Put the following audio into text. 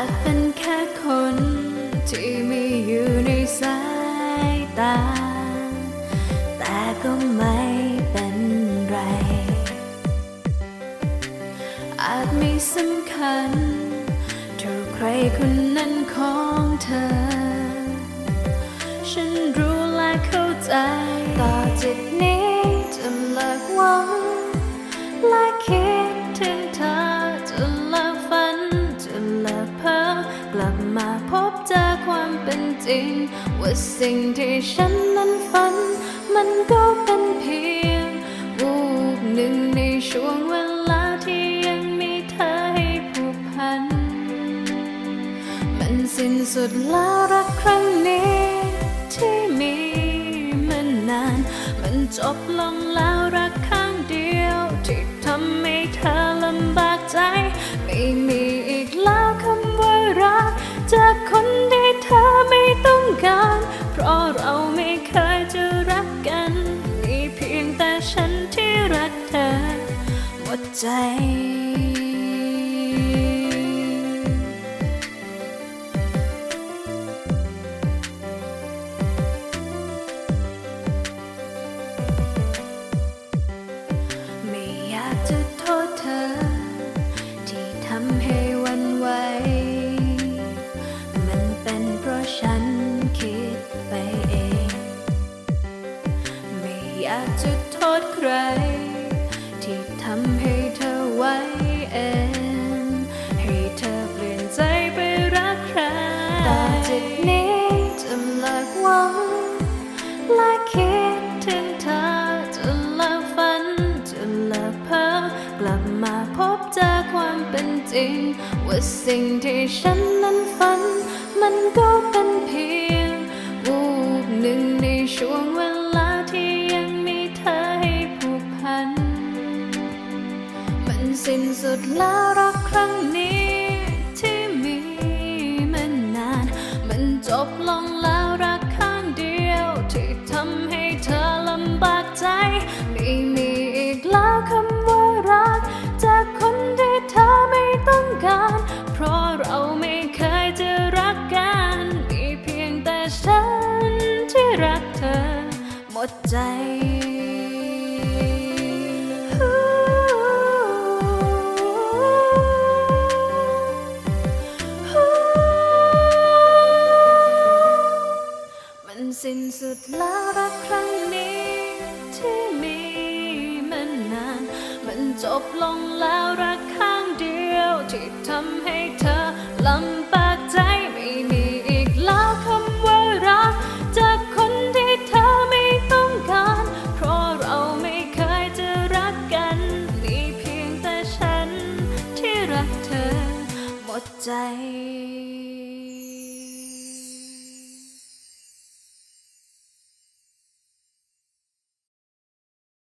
อาจเป็นแค่คน ที่ไม่อยู่ในสายตา แต่ก็ไม่เป็นไร อาจไม่สำคัญถ้าใครคนนั้นของเธอ ฉันรู้และเข้าใจต่อจิตนี้ กเพ้อกลับมาพบเจอความเป็นจริง ว่าสิ่งที่ฉันนั้นฝัน มันก็เป็นเพียงวูบหนึ่งในช่วงเวลาที่ยังมีเธอให้ผูกพัน มันสิ้นสุดแล้วรักครั้งนี้ที่มีมานาน มันจบลงแล้วรักครั้ง เดียวที่ทำให้เธอลำบากใจ ไม่มีอีกแล้วคำว่ารัก จากคนที่เธอไม่ต้องการ เพราะเราไม่เคยจะรักกัน มีเพียงแต่ฉันที่รักเธอหมดใจ จะโทษเธอ ที่ทำให้วันไหว มันเป็นเพราะฉันคิดไปเอง ไม่อยากจะโทษใคร ที่ทำให้เธอไว้เอง ให้เธอเปลี่ยนใจไปรักใครต่อจากนี้ เป็นจริง ว่าสิ่งที่ฉันนั้นฝัน มันก็เป็นเพียงวูบหนึ่งในช่วงเวลาที่ยังมีเธอให้ผูกพัน มันสิ้นสุดแล้วรักครั้งนี้ ที่มีมานาน มันจบลงแล้วรักข้างเดียว ที่ทำให้เธอลำบากใจ ไม่มีอีกแล้วคำ มดใจมันสิ้นสุดแล้วรักครั้งนี้ที่มีมานาน มันจบลงแล้วรักข้างเดียวที่ทำให้เธอลำบาก มี